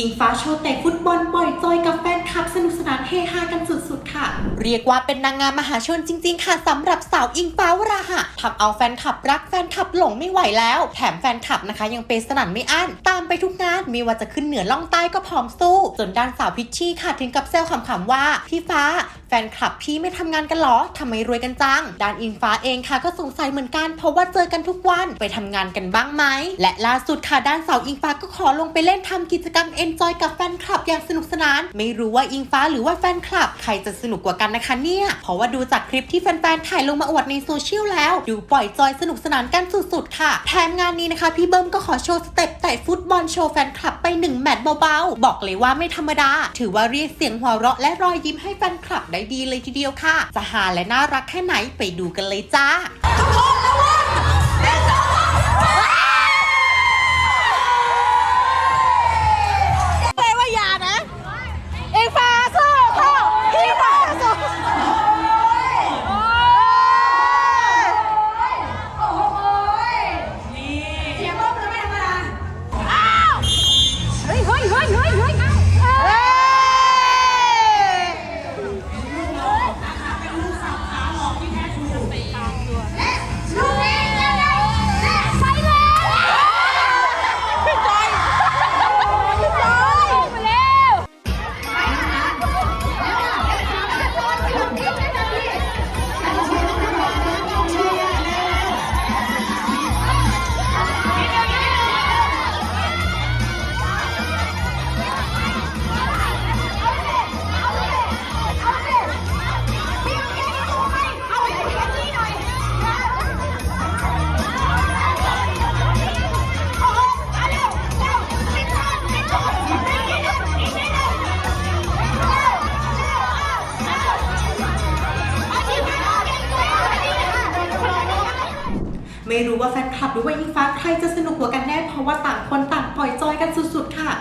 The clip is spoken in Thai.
ยิงฟ้าโชว์เตะฟุตบอลปล่อยจอยกับแฟนคลับสนุกสนานเฮฮากันสุดๆ เรียกว่าเป็นนางงามมหาชนจริง ๆ ค่ะสำหรับสาวอิงฟ้าวราหะทำเอาแฟนคลับรักแฟนคลับหลงไม่ไหวแล้ว แถมแฟนคลับนะคะ ยังเป็นสนั่นไม่อั้น ตามไปทุกงานไม่ว่าจะขึ้นเหนือล่องใต้ก็พร้อมสู้จนด้านสาวพิชชี่ค่ะถึงกับแซวขำๆว่า พี่ฟ้าแฟนคลับพี่ไม่ทำงานกันหรอทำไมรวยกันจังด้านอิงฟ้าเองค่ะก็สงสัยเหมือนกันเพราะว่าเจอกันทุกวันไปทำงานกันบ้างไหมและล่าสุดค่ะด้านสาวอิงฟ้าก็ขอลงไปเล่นทำกิจกรรมเอนจอยกับแฟนคลับอย่างสนุกสนาน ไม่รู้ว่าอิงฟ้าหรือว่าแฟนคลับใครจะสนุกกว่ากันนะคะเนี่ย เพราะว่าดูจากคลิปที่แฟนๆ ถ่ายลงมาอวดในโซเชียลแล้ว ดูปล่อยจอยสนุกสนานกันสุดๆ ค่ะ แถมงานนี้นะคะ พี่เบิ้มก็ขอโชว์สเต็ปแต่ฟุตบอลโชว์แฟนคลับไปหนึ่งแมตช์เบาๆ บอกเลยว่าไม่ธรรมดา ถือว่าเรียกเสียงหัวเราะและรอยยิ้มให้แฟนคลับได้ดีเลยทีเดียวค่ะ จะหาและน่ารักแค่ไหนไปดูกันเลยจ้า ไม่รู้ว่าแฟนคลับหรือว่าอิงฟ้าใครจะสนุกกว่ากันแน่เพราะว่าต่างคนต่างปล่อยจอยกันสุดๆค่ะ